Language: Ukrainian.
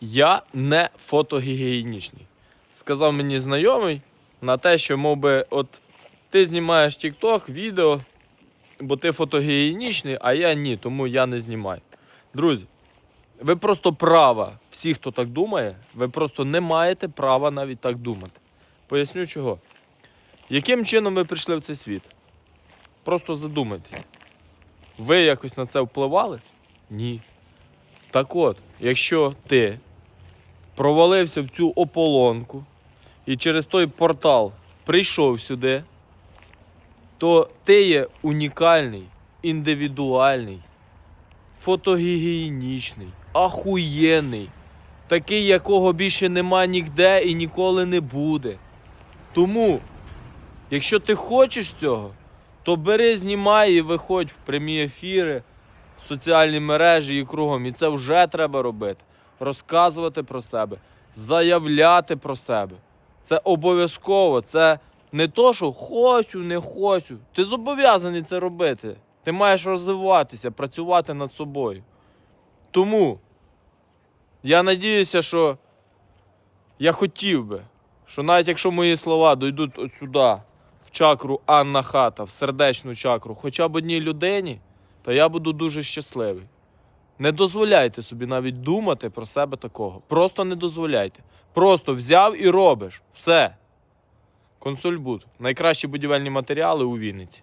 Я не фотогігієнічний. Сказав мені знайомий на те, що мов би, от ти знімаєш TikTok, відео, бо ти фотогігієнічний, а я ні, тому я не знімаю. Друзі, ви просто права, всі, хто так думає, ви просто не маєте права навіть так думати. Поясню чого. Яким чином ви прийшли в цей світ? Просто задумайтеся. Ви якось на це впливали? Ні. Так от, якщо ти провалився в цю ополонку і через той портал прийшов сюди, то ти є унікальний, індивідуальний, фотогігієнічний, ахуєнний, такий, якого більше нема ніде і ніколи не буде. Тому, якщо ти хочеш цього, то бери, знімай і виходь в прямі ефіри, в соціальні мережі і кругом. І це вже треба робити. Розказувати про себе, заявляти про себе. Це обов'язково. Це не то, що хочу, не хочу. Ти зобов'язаний це робити. Ти маєш розвиватися, працювати над собою. Тому я надіюся, що я хотів би, що навіть якщо мої слова дійдуть от сюди, в чакру Анна Хата, в сердечну чакру, хоча б одній людині, то я буду дуже щасливий. Не дозволяйте собі навіть думати про себе такого. Просто не дозволяйте. Просто взяв і робиш. Все. Консульбут. Найкращі будівельні матеріали у Вінниці.